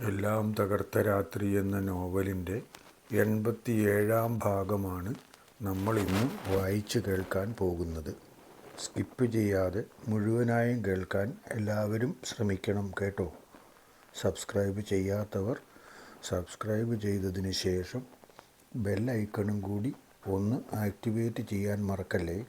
എല്ലാം തകർത്ത രാത്രി എന്ന നോവലിന്റെ എൺപത്തിയേഴാം ഭാഗമാണ് നമ്മൾ ഇന്ന് വായിച്ച് കേൾക്കാൻ പോകുന്നത്. സ്കിപ്പ് ചെയ്യാതെ മുഴുവനായും കേൾക്കാൻ എല്ലാവരും ശ്രമിക്കണം കേട്ടോ. സബ്സ്ക്രൈബ് ചെയ്യാത്തവർ സബ്സ്ക്രൈബ് ചെയ്തതിന് ശേഷം ബെൽ ഐക്കണും കൂടി ഒന്ന് ആക്ടിവേറ്റ് ചെയ്യാൻ മറക്കല്ലേ?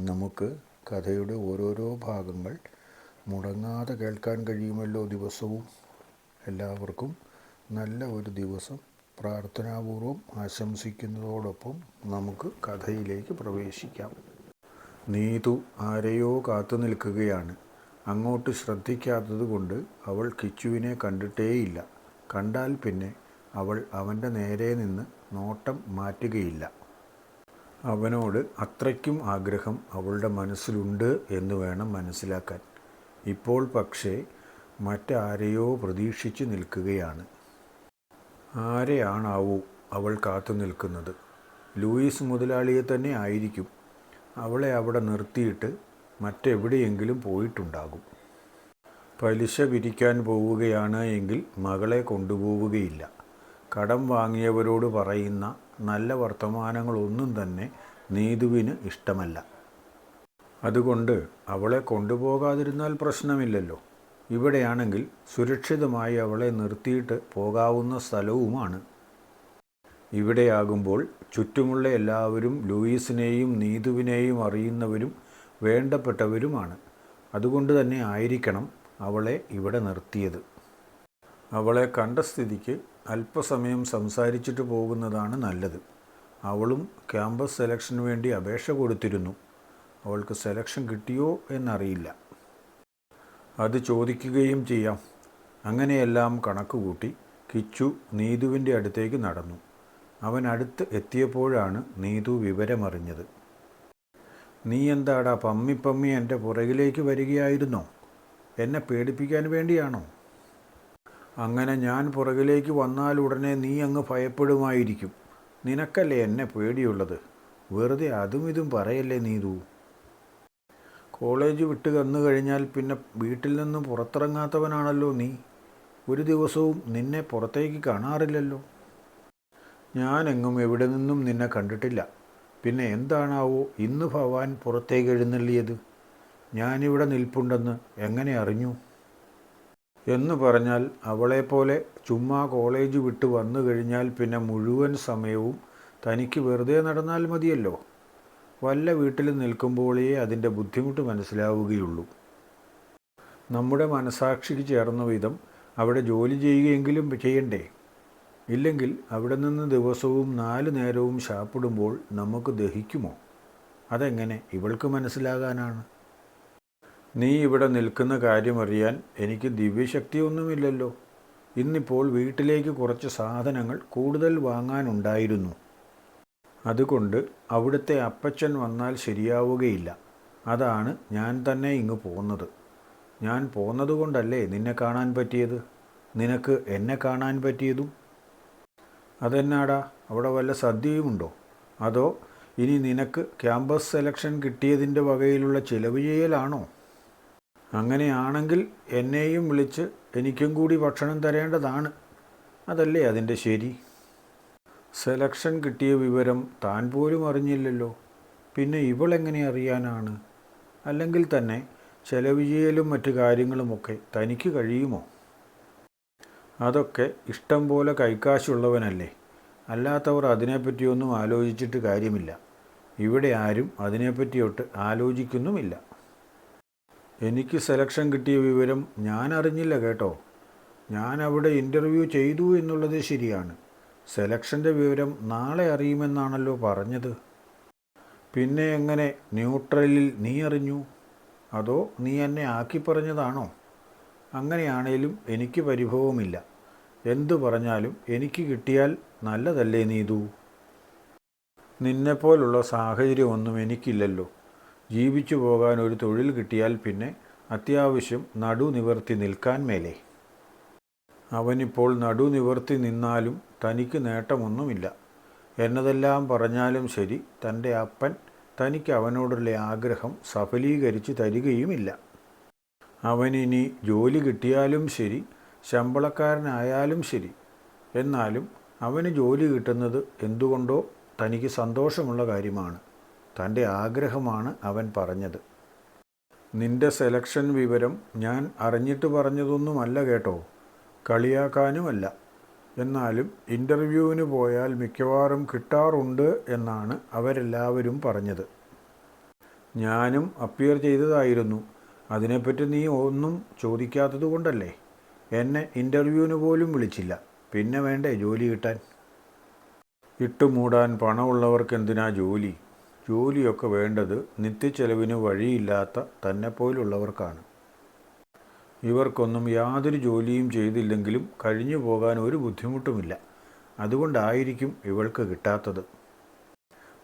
നമുക്ക് കഥയുടെ ഓരോരോ ഭാഗങ്ങൾ മുടങ്ങാതെ കേൾക്കാൻ കഴിയുമല്ലോ ദിവസവും. എല്ലാവർക്കും നല്ല ഒരു ദിവസം. പ്രാർത്ഥനാപൂർവം ആശംസിക്കുന്നതോടൊപ്പം നമുക്ക് കഥയിലേക്ക് പ്രവേശിക്കാം. നീതു ആരെയോ കാത്തു നിൽക്കുകയാണ്. അങ്ങോട്ട് ശ്രദ്ധിക്കാത്തത് കൊണ്ട് അവൾ കിച്ചുവിനെ കണ്ടിട്ടേയില്ല. കണ്ടാൽ പിന്നെ അവൾ അവന്റെ നേരെ നിന്ന് നോട്ടം മാറ്റുകയില്ല. അവനോട് അത്രയ്ക്കും ആഗ്രഹം അവളുടെ മനസ്സിലുണ്ട് എന്ന് വേണം മനസ്സിലാക്കാൻ. ഇപ്പോൾ പക്ഷേ മറ്റാരെയോ പ്രതീക്ഷിച്ച് നിൽക്കുകയാണ്. ആരെയാണാവൂ അവൾ കാത്തു നിൽക്കുന്നത്? ലൂയിസ് മുതലാളിയെ തന്നെ ആയിരിക്കും. അവളെ അവിടെ നിർത്തിയിട്ട് മറ്റെവിടെയെങ്കിലും പോയിട്ടുണ്ടാകും. പലിശ പിരിക്കാൻ പോവുകയാണ് എങ്കിൽ മകളെ കൊണ്ടുപോവുകയില്ല. കടം വാങ്ങിയവരോട് പറയുന്ന നല്ല വർത്തമാനങ്ങളൊന്നും തന്നെ നീതുവിന് ഇഷ്ടമല്ല. അതുകൊണ്ട് അവളെ കൊണ്ടുപോകാതിരുന്നാൽ പ്രശ്നമില്ലല്ലോ. ഇവിടെയാണെങ്കിൽ സുരക്ഷിതമായി അവളെ നിർത്തിയിട്ട് പോകാവുന്ന സ്ഥലവുമാണ്. ഇവിടെയാകുമ്പോൾ ചുറ്റുമുള്ള എല്ലാവരും ലൂയിസിനെയും നീതുവിനെയും അറിയുന്നവരും വേണ്ടപ്പെട്ടവരുമാണ്. അതുകൊണ്ട് തന്നെ ആയിരിക്കണം അവളെ ഇവിടെ നിർത്തിയത്. അവളെ കണ്ട സ്ഥിതിക്ക് അല്പസമയം സംസാരിച്ചിട്ട് പോകുന്നതാണ് നല്ലത്. അവളും ക്യാമ്പസ് സെലക്ഷന് വേണ്ടി അപേക്ഷ കൊടുത്തിരുന്നു. അവൾക്ക് സെലക്ഷൻ കിട്ടിയോ എന്നറിയില്ല. അത് ചോദിക്കുകയും ചെയ്യാം. അങ്ങനെയെല്ലാം കണക്ക് കൂട്ടി കിച്ചു നീതുവിന്റെ അടുത്തേക്ക് നടന്നു. അവൻ അടുത്ത് എത്തിയപ്പോഴാണ് നീതു വിവരമറിഞ്ഞത്. നീ എന്താടാ പമ്മി പമ്മി എന്റെ പുറകിലേക്ക് വരികയായിരുന്നോ? എന്നെ പേടിപ്പിക്കാൻ വേണ്ടിയാണോ? അങ്ങനെ ഞാൻ പുറകിലേക്ക് വന്നാൽ ഉടനെ നീ അങ്ങ് ഭയപ്പെടുമായിരിക്കും. നിനക്കല്ലേ എന്നെ പേടിയുള്ളത്? വെറുതെ അതും ഇതും പറയല്ലേ നീതു? കോളേജ് വിട്ട് വന്നു കഴിഞ്ഞാൽ പിന്നെ വീട്ടിൽ നിന്നും പുറത്തിറങ്ങാത്തവനാണല്ലോ നീ. ഒരു ദിവസവും നിന്നെ പുറത്തേക്ക് കാണാറില്ലല്ലോ. ഞാനെങ്ങും എവിടെ നിന്നും നിന്നെ കണ്ടിട്ടില്ല. പിന്നെ എന്താണാവോ ഇന്ന് ഭവാൻ പുറത്തേക്ക് എഴുന്നള്ളിയത്? ഞാനിവിടെ നിൽപ്പുണ്ടെന്ന് എങ്ങനെ അറിഞ്ഞു? എന്ന് പറഞ്ഞാൽ അവളെപ്പോലെ ചുമ്മാ കോളേജ് വിട്ട് വന്നു കഴിഞ്ഞാൽ പിന്നെ മുഴുവൻ സമയവും തനിക്ക് വെറുതെ നടന്നാൽ മതിയല്ലോ. വല്ല വീട്ടിൽ നിൽക്കുമ്പോഴേ അതിന്റെ ബുദ്ധിമുട്ട് മനസ്സിലാവുകയുള്ളൂ. നമ്മുടെ മനസാക്ഷിക്ക് ചേർന്ന വിധം അവിടെ ജോലി ചെയ്യുകയെങ്കിലും ചെയ്യണ്ടേ? ഇല്ലെങ്കിൽ അവിടെ നിന്ന് ദിവസവും നാല് നേരവും ശാപ്പിടുമ്പോൾ നമുക്ക് ദഹിക്കുമോ? അതെങ്ങനെ? ഇവൾക്ക് മനസ്സിലാകാനാണ്. നീ ഇവിടെ നിൽക്കുന്ന കാര്യമറിയാൻ എനിക്ക് ദിവ്യശക്തിയൊന്നുമില്ലല്ലോ. ഇന്നിപ്പോൾ വീട്ടിലേക്ക് കുറച്ച് സാധനങ്ങൾ കൂടുതൽ വാങ്ങാനുണ്ടായിരുന്നു. അതുകൊണ്ട് അവിടുത്തെ അപ്പച്ചൻ വന്നാൽ ശരിയാവുകയില്ല. അതാണ് ഞാൻ തന്നെ ഇങ്ങ് പോകുന്നത്. ഞാൻ പോന്നതുകൊണ്ടല്ലേ നിന്നെ കാണാൻ പറ്റിയത്? നിനക്ക് എന്നെ കാണാൻ പറ്റിയതും? അതെന്നാടാ? അവിടെ വല്ല സദ്യയുമുണ്ടോ? അതോ ഇനി നിനക്ക് ക്യാമ്പസ് സെലക്ഷൻ കിട്ടിയതിന്റെ വകയിലുള്ള ചിലവ് ചെയ്യലാണോ? അങ്ങനെയാണെങ്കിൽ എന്നെയും വിളിച്ച് എനിക്കും കൂടി ഭക്ഷണം തരേണ്ടതാണ്. അതല്ലേ അതിന്റെ ശരി? സെലക്ഷൻ കിട്ടിയ വിവരം താൻ പോലും അറിഞ്ഞില്ലല്ലോ. പിന്നെ ഇവളെങ്ങനെ അറിയാനാണ്? അല്ലെങ്കിൽ തന്നെ ചെലവ് ചെയ്യലും മറ്റു കാര്യങ്ങളുമൊക്കെ തനിക്ക് കഴിയുമോ? അതൊക്കെ ഇഷ്ടം പോലെ കൈക്കാശുള്ളവനല്ലേ. അല്ലാത്തവർ അതിനെപ്പറ്റിയൊന്നും ആലോചിച്ചിട്ട് കാര്യമില്ല. ഇവിടെ ആരും അതിനെപ്പറ്റിയൊട്ട് ആലോചിക്കുന്നുമില്ല. എനിക്ക് സെലക്ഷൻ കിട്ടിയ വിവരം ഞാൻ അറിഞ്ഞില്ല കേട്ടോ. ഞാൻ അവിടെ ഇന്റർവ്യൂ ചെയ്തു എന്നുള്ളത് ശരിയാണ്. സെലക്ഷന്റെ വിവരം നാളെ അറിയുമെന്നാണല്ലോ പറഞ്ഞത്. പിന്നെ എങ്ങനെ ന്യൂട്രലിൽ നീ അറിഞ്ഞു? അതോ നീ എന്നെ ആക്കി പറഞ്ഞതാണോ? അങ്ങനെയാണേലും എനിക്ക് പരിഭവമില്ല. എന്തു പറഞ്ഞാലും എനിക്ക് കിട്ടിയാൽ നല്ലതല്ലേ നീതു? നിന്നെപ്പോലുള്ള സാഹചര്യമൊന്നും എനിക്കില്ലല്ലോ. ജീവിച്ചു പോകാൻ ഒരു തൊഴിൽ കിട്ടിയാൽ പിന്നെ അത്യാവശ്യം നടു നിവർത്തി നിൽക്കാൻ മേലേ. അവനിപ്പോൾ നടു നിവർത്തി നിന്നാലും തനിക്ക് നേട്ടമൊന്നുമില്ല. എന്നതെല്ലാം പറഞ്ഞാലും ശരി തന്റെ അപ്പൻ തനിക്ക് അവനോടുള്ള ആഗ്രഹം സഫലീകരിച്ച് തരികയുമില്ല. അവനിനി ജോലി കിട്ടിയാലും ശരി ശമ്പളക്കാരനായാലും ശരി എന്നാലും അവന് ജോലി കിട്ടുന്നത് എന്തുകൊണ്ടോ തനിക്ക് സന്തോഷമുള്ള കാര്യമാണ്. തന്റെ ആഗ്രഹമാണ് അവൻ പറഞ്ഞത്. നിന്റെ സെലക്ഷൻ വിവരം ഞാൻ അറിഞ്ഞിട്ട് പറഞ്ഞതൊന്നുമല്ല കേട്ടോ. കളിയാക്കാനുമല്ല. എന്നാലും ഇന്റർവ്യൂവിന് പോയാൽ മിക്കവാറും കിട്ടാറുണ്ട് എന്നാണ് അവരെല്ലാവരും പറഞ്ഞത്. ഞാനും അപ്പിയർ ചെയ്തതായിരുന്നു. അതിനെപ്പറ്റി നീ ഒന്നും ചോദിക്കാത്തത് കൊണ്ടല്ലേ? എന്നെ ഇന്റർവ്യൂവിന് പോലും വിളിച്ചില്ല. പിന്നെ വേണ്ടേ ജോലി കിട്ടാൻ? ഇട്ടുമൂടാൻ പണമുള്ളവർക്ക് എന്തിനാ ജോലി? ജോലിയൊക്കെ വേണ്ടത് നിത്യച്ചെലവിന് വഴിയില്ലാത്ത തന്നെപ്പോലുള്ളവർക്കാണ് ഇവർക്കൊന്നും യാതൊരു ജോലിയും ചെയ്തില്ലെങ്കിലും കഴിഞ്ഞു പോകാൻ ഒരു ബുദ്ധിമുട്ടുമില്ല. അതുകൊണ്ടായിരിക്കും ഇവൾക്ക് കിട്ടാത്തത്.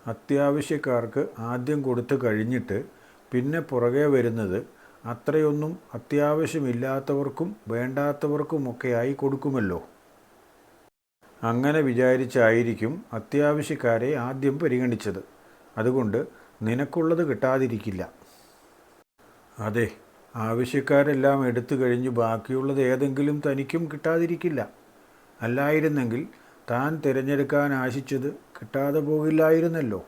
അത്യാവശ്യക്കാർക്ക് ആദ്യം കൊടുത്തു കഴിഞ്ഞിട്ട് പിന്നെ പുറകെ വരുന്നത് അത്രയൊന്നും അത്യാവശ്യമില്ലാത്തവർക്കും വേണ്ടാത്തവർക്കുമൊക്കെയായി കൊടുക്കുമല്ലോ. അങ്ങനെ വിചാരിച്ചായിരിക്കും അത്യാവശ്യക്കാരെ ആദ്യം പരിഗണിച്ചത്. അതുകൊണ്ട് നിനക്കുള്ളത് കിട്ടാതിരിക്കില്ല. അതെ ആവശ്യക്കാരെല്ലാം എടുത്തു കഴിഞ്ഞ് ബാക്കിയുള്ളത് ഏതെങ്കിലും തനിക്കും കിട്ടാതിരിക്കില്ല. അല്ലായിരുന്നെങ്കിൽ താൻ തിരഞ്ഞെടുക്കാൻ ആശിച്ചത് കിട്ടാതെ പോകില്ലായിരുന്നല്ലോ.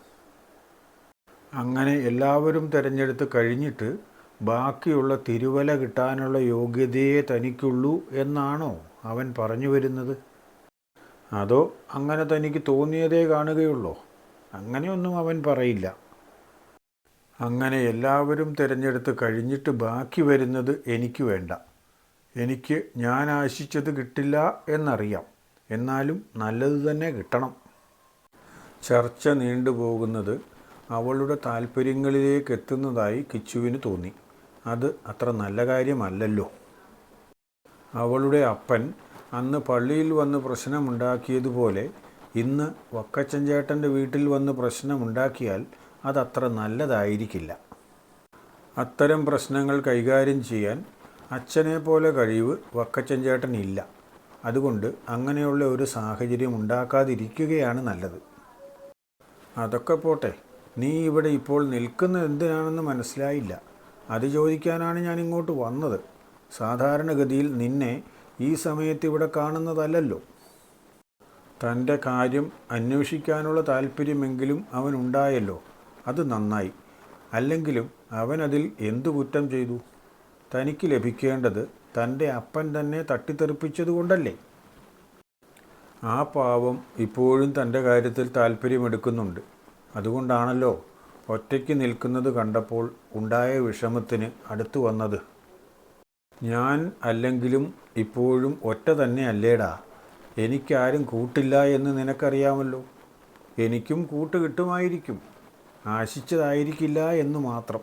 അങ്ങനെ എല്ലാവരും തിരഞ്ഞെടുത്ത് കഴിഞ്ഞിട്ട് ബാക്കിയുള്ള തിരുവല കിട്ടാനുള്ള യോഗ്യതയെ തനിക്കുള്ളൂ എന്നാണോ അവൻ പറഞ്ഞു വരുന്നത്? അതോ അങ്ങനെ തനിക്ക് തോന്നിയതേ കാണുകയുള്ളോ? അങ്ങനെയൊന്നും അവൻ പറയില്ല. അങ്ങനെ എല്ലാവരും തിരഞ്ഞെടുത്ത് കഴിഞ്ഞിട്ട് ബാക്കി വരുന്നത് എനിക്ക് വേണ്ട. എനിക്ക് ഞാൻ ആശിച്ചത് കിട്ടില്ല എന്നറിയാം. എന്നാലും നല്ലത് തന്നെ കിട്ടണം. ചർച്ച നീണ്ടുപോകുന്നത് അവളുടെ താല്പര്യങ്ങളിലേക്ക് എത്തുന്നതായി കിച്ചുവിന് തോന്നി. അത് അത്ര നല്ല കാര്യമല്ലല്ലോ. അവളുടെ അപ്പൻ അന്ന് പള്ളിയിൽ വന്ന് പ്രശ്നമുണ്ടാക്കിയതുപോലെ ഇന്ന് വക്കച്ചൻ ചേട്ടന്റെ വീട്ടിൽ വന്ന് പ്രശ്നമുണ്ടാക്കിയാൽ അതത്ര നല്ലതായിരിക്കില്ല. അത്തരം പ്രശ്നങ്ങൾ കൈകാര്യം ചെയ്യാൻ അച്ഛനെ പോലെ കഴിവ് വക്കച്ചൻ ചേട്ടനില്ല അതുകൊണ്ട് അങ്ങനെയുള്ള ഒരു സാഹചര്യം ഉണ്ടാക്കാതിരിക്കുകയാണ് നല്ലത്. അതൊക്കെ പോട്ടെ. നീ ഇവിടെ ഇപ്പോൾ നിൽക്കുന്നത് എന്തിനാണെന്ന് മനസ്സിലായില്ല. അത് ചോദിക്കാനാണ് ഞാൻ ഇങ്ങോട്ട് വന്നത്. സാധാരണഗതിയിൽ നിന്നെ ഈ സമയത്ത് ഇവിടെ കാണുന്നതല്ലല്ലോ. തന്റെ കാര്യം അന്വേഷിക്കാനുള്ള താല്പര്യമെങ്കിലും അവനുണ്ടായല്ലോ. അത് നന്നായി. അല്ലെങ്കിലും അവനതിൽ എന്തു കുറ്റം ചെയ്തു? തനിക്ക് ലഭിക്കേണ്ടത് തന്റെ അപ്പൻ തന്നെ തട്ടിത്തെറിപ്പിച്ചതുകൊണ്ടല്ലേ? ആ പാവം ഇപ്പോഴും തന്റെ കാര്യത്തിൽ താല്പര്യമെടുക്കുന്നുണ്ട് അതുകൊണ്ടാണല്ലോ ഒറ്റയ്ക്ക് നിൽക്കുന്നത് കണ്ടപ്പോൾ ഉണ്ടായ വിഷമത്തിന് അടുത്തു വന്നത്. ഞാൻ അല്ലെങ്കിലും ഇപ്പോഴും ഒറ്റ തന്നെ അല്ലേടാ എനിക്കാരും കൂട്ടില്ല എന്ന് നിനക്കറിയാമല്ലോ. എനിക്കും കൂട്ട് കിട്ടുമായിരിക്കും. ആശിച്ചതായിരിക്കില്ല എന്നു മാത്രം.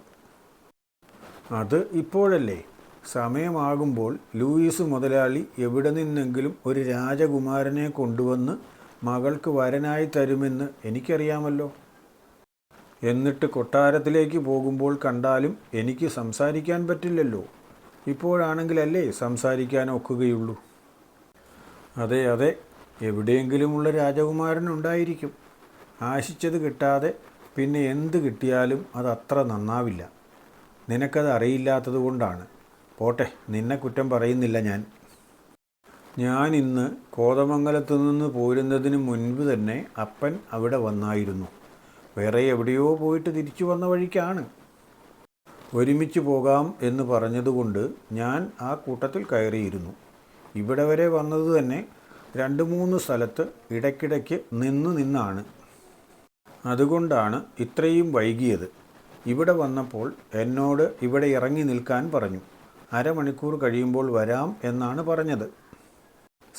അത് ഇപ്പോഴല്ലേ? സമയമാകുമ്പോൾ ലൂയിസ് മുതലാളി എവിടെ നിന്നെങ്കിലും ഒരു രാജകുമാരനെ കൊണ്ടുവന്ന് മകൾക്ക് വരനായി തരുമെന്ന് എനിക്കറിയാമല്ലോ. എന്നിട്ട് കൊട്ടാരത്തിലേക്ക് പോകുമ്പോൾ കണ്ടാലും എനിക്ക് സംസാരിക്കാൻ പറ്റില്ലല്ലോ. ഇപ്പോഴാണെങ്കിലല്ലേ സംസാരിക്കാൻ ഒക്കുകയുള്ളൂ. അതെ അതെ. എവിടെയെങ്കിലുമുള്ള രാജകുമാരൻ ഉണ്ടായിരിക്കും. ആശിച്ചത് കിട്ടാതെ പിന്നെ എന്ത് കിട്ടിയാലും അത് അത്ര നന്നാവില്ല. നിനക്കത് അറിയില്ലാത്തത് കൊണ്ടാണ്. പോട്ടെ നിന്നെ കുറ്റം പറയുന്നില്ല ഞാൻ. ഞാൻ ഇന്ന് കോതമംഗലത്തു നിന്ന് പോരുന്നതിന് മുൻപ് തന്നെ അപ്പൻ അവിടെ വന്നായിരുന്നു. വേറെ എവിടെയോ പോയിട്ട് തിരിച്ചു വന്ന വഴിക്കാണ്. ഒരുമിച്ച് പോകാം എന്ന് പറഞ്ഞതുകൊണ്ട് ഞാൻ ആ കൂട്ടത്തിൽ കയറിയിരുന്നു. ഇവിടെ വരെ വന്നത് തന്നെ രണ്ട് മൂന്ന് സ്ഥലത്ത് ഇടയ്ക്കിടയ്ക്ക് നിന്ന് നിന്നാണ്. അതുകൊണ്ടാണ് ഇത്രയും വൈകിയത്. ഇവിടെ വന്നപ്പോൾ എന്നോട് ഇവിടെ ഇറങ്ങി നിൽക്കാൻ പറഞ്ഞു. അരമണിക്കൂർ കഴിയുമ്പോൾ വരാം എന്നാണ് പറഞ്ഞത്.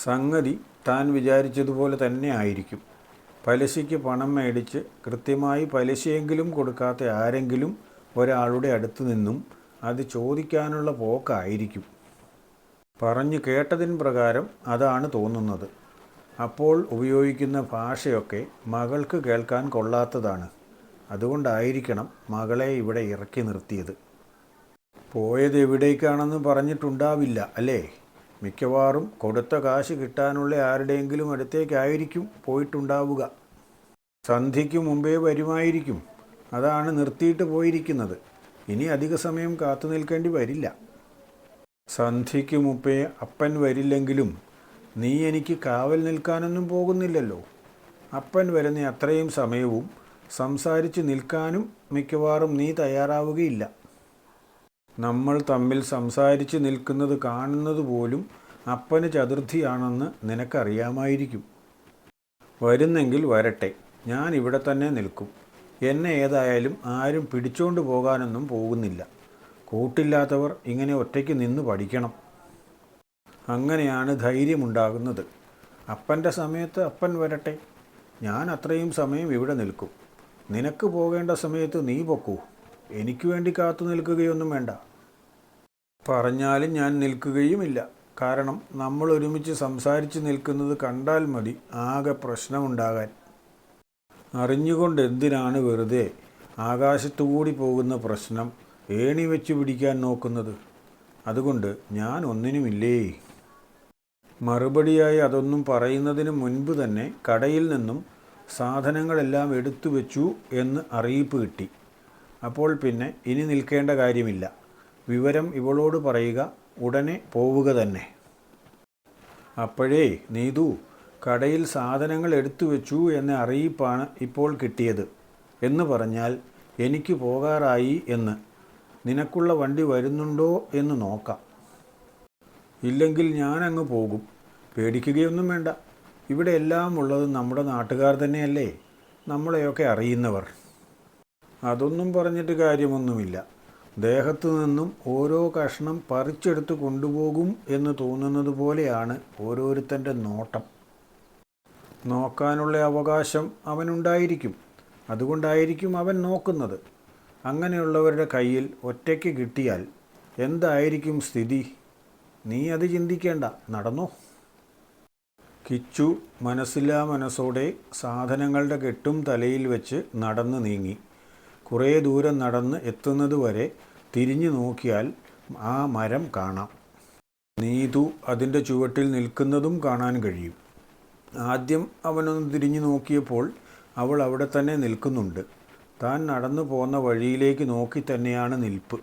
സംഗതി താൻ വിചാരിച്ചതുപോലെ തന്നെ ആയിരിക്കും. പലിശയ്ക്ക് പണം മേടിച്ച് കൃത്യമായി പലിശയെങ്കിലും കൊടുക്കാത്ത ആരെങ്കിലും ഒരാളുടെ അടുത്ത് നിന്നും അത് ചോദിക്കാനുള്ള പോക്കായിരിക്കും. പറഞ്ഞു കേട്ടതിൻ പ്രകാരം അതാണ് തോന്നുന്നത്. അപ്പോൾ ഉപയോഗിക്കുന്ന ഭാഷയൊക്കെ മകൾക്ക് കേൾക്കാൻ കൊള്ളാത്തതാണ്. അതുകൊണ്ടായിരിക്കണം മകളെ ഇവിടെ ഇറക്കി നിർത്തിയത്. പോയത് എവിടേക്കാണെന്ന് പറഞ്ഞിട്ടുണ്ടാവില്ല അല്ലേ? മിക്കവാറും കൊടുത്ത കാശ് കിട്ടാനുള്ള ആരുടെയെങ്കിലും അടുത്തേക്കായിരിക്കും പോയിട്ടുണ്ടാവുക. സന്ധ്യയ്ക്ക് മുമ്പേ വരുമായിരിക്കും. അതാണ് നിർത്തിയിട്ട് പോയിരിക്കുന്നത്. ഇനി അധിക സമയം കാത്തു നിൽക്കേണ്ടി വരില്ല. സന്ധ്യയ്ക്ക് മുമ്പേ അപ്പൻ വരില്ലെങ്കിലും നീ എനിക്ക് കാവൽ നിൽക്കാനൊന്നും പോകുന്നില്ലല്ലോ. അപ്പൻ വരുന്ന അത്രയും സമയവും സംസാരിച്ച് നിൽക്കാനും മിക്കവാറും നീ തയ്യാറാവുകയില്ല. നമ്മൾ തമ്മിൽ സംസാരിച്ച് നിൽക്കുന്നത് കാണുന്നത് പോലും അപ്പന് ചതുർത്ഥിയാണെന്ന് നിനക്കറിയാമായിരിക്കും. വരുന്നെങ്കിൽ വരട്ടെ ഞാൻ ഇവിടെ തന്നെ നിൽക്കും. എന്നെ ഏതായാലും ആരും പിടിച്ചോണ്ട് പോകാനൊന്നും പോകുന്നില്ല. കൂട്ടില്ലാത്തവർ ഇങ്ങനെ ഒറ്റയ്ക്ക് നിന്ന് പഠിക്കണം. അങ്ങനെയാണ് ധൈര്യമുണ്ടാകുന്നത്. അപ്പന്റെ സമയത്ത് അപ്പൻ വരട്ടെ. ഞാൻ അത്രയും സമയം ഇവിടെ നിൽക്കും. നിനക്ക് പോകേണ്ട സമയത്ത് നീ പൊക്കൂ. എനിക്ക് വേണ്ടി കാത്തു നിൽക്കുകയൊന്നും വേണ്ട. പറഞ്ഞാലും ഞാൻ നിൽക്കുകയുമില്ല. കാരണം നമ്മൾ ഒരുമിച്ച് സംസാരിച്ച് നിൽക്കുന്നത് കണ്ടാൽ മതി ആകെ പ്രശ്നമുണ്ടാകാൻ. അറിഞ്ഞുകൊണ്ട് എന്തിനാണ് വെറുതെ ആകാശത്തുകൂടി പോകുന്ന പ്രശ്നം ഏണി വെച്ച് പിടിക്കാൻ നോക്കുന്നത്? അതുകൊണ്ട് ഞാൻ ഒന്നിനുമില്ലേ? മറുപടിയായി അതൊന്നും പറയുന്നതിന് മുൻപ് തന്നെ കടയിൽ നിന്നും സാധനങ്ങളെല്ലാം എടുത്തു വെച്ചു എന്ന് അറിയിപ്പ് കിട്ടി. അപ്പോൾ പിന്നെ ഇനി നിൽക്കേണ്ട കാര്യമില്ല. വിവരം ഇവളോട് പറയുക ഉടനെ പോവുക തന്നെ. അപ്പോഴേ നീതു കടയിൽ സാധനങ്ങൾ എടുത്തു വെച്ചു എന്ന അറിയിപ്പാണ് ഇപ്പോൾ കിട്ടിയത്. എന്ന് പറഞ്ഞാൽ എനിക്ക് പോകാറായി എന്ന്. നിനക്കുള്ള വണ്ടി വരുന്നുണ്ടോ എന്ന് നോക്കാം. ഇല്ലെങ്കിൽ ഞാനങ്ങ് പോകും. പേടിക്കുകയൊന്നും വേണ്ട. ഇവിടെ എല്ലാം ഉള്ളത് നമ്മുടെ നാട്ടുകാർ തന്നെയല്ലേ? നമ്മളെയൊക്കെ അറിയുന്നവർ. അതൊന്നും പറഞ്ഞിട്ട് കാര്യമൊന്നുമില്ല. ദേഹത്തു നിന്നും ഓരോ കഷ്ണം പറിച്ചെടുത്ത് കൊണ്ടുപോകും എന്ന് തോന്നുന്നത് പോലെയാണ് ഓരോരുത്തന്റെ നോട്ടം. നോക്കാനുള്ള അവകാശം അവനുണ്ടായിരിക്കും. അതുകൊണ്ടായിരിക്കും അവൻ നോക്കുന്നത്. അങ്ങനെയുള്ളവരുടെ കയ്യിൽ ഒറ്റയ്ക്ക് കിട്ടിയാൽ എന്തായിരിക്കും സ്ഥിതി? നീ അത് ചിന്തിക്കേണ്ട. നടന്നു? കിച്ചു മനസ്സില്ലാ മനസ്സോടെ സാധനങ്ങളുടെ കെട്ടും തലയിൽ വെച്ച് നടന്ന് നീങ്ങി. കുറേ ദൂരം നടന്ന് എത്തുന്നത് വരെ തിരിഞ്ഞു നോക്കിയാൽ ആ മരം കാണാം. നീതു അതിന്റെ ചുവട്ടിൽ നിൽക്കുന്നതും കാണാൻ കഴിയും. ആദ്യം അവനൊന്ന് തിരിഞ്ഞു നോക്കിയപ്പോൾ അവൾ അവിടെ തന്നെ നിൽക്കുന്നുണ്ട്. താൻ നടന്നു പോന്ന വഴിയിലേക്ക് നോക്കി തന്നെയാണ് നിൽപ്പ്.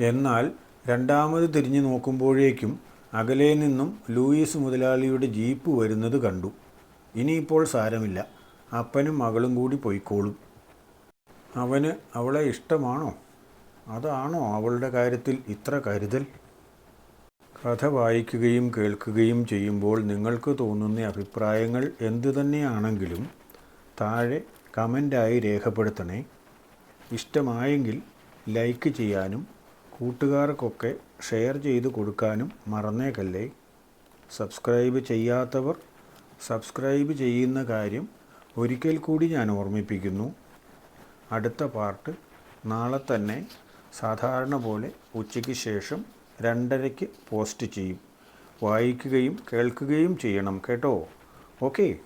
എന്നാൽ രണ്ടാമത് തിരിഞ്ഞു നോക്കുമ്പോഴേക്കും അകലെ നിന്നും ലൂയിസ് മുതലാളിയുടെ ജീപ്പ് വരുന്നത് കണ്ടു. ഇനിയിപ്പോൾ സാരമില്ല. അപ്പനും മകളും കൂടി പോയിക്കോളും. അവന് അവളെ ഇഷ്ടമാണോ? അതാണോ അവളുടെ കാര്യത്തിൽ ഇത്ര കരുതൽ? കഥ വായിക്കുകയും കേൾക്കുകയും ചെയ്യുമ്പോൾ നിങ്ങൾക്ക് തോന്നുന്ന അഭിപ്രായങ്ങൾ എന്തു തന്നെയാണെങ്കിലും താഴെ കമന്റായി രേഖപ്പെടുത്തണേ. ഇഷ്ടമായെങ്കിൽ ലൈക്ക് ചെയ്യാനും കൂട്ടുകാർക്കൊക്കെ ഷെയർ ചെയ്ത് കൊടുക്കാനും മറന്നേക്കല്ലേ? സബ്സ്ക്രൈബ് ചെയ്യാത്തവർ സബ്സ്ക്രൈബ് ചെയ്യുന്ന കാര്യം ഒരിക്കൽ കൂടി ഞാൻ ഓർമ്മിപ്പിക്കുന്നു. അടുത്ത പാർട്ട് നാളെ തന്നെ സാധാരണ പോലെ ഉച്ചയ്ക്ക് ശേഷം രണ്ടരയ്ക്ക് പോസ്റ്റ് ചെയ്യും. വായിക്കുകയും കേൾക്കുകയും ചെയ്യണം കേട്ടോ. ഓക്കേ.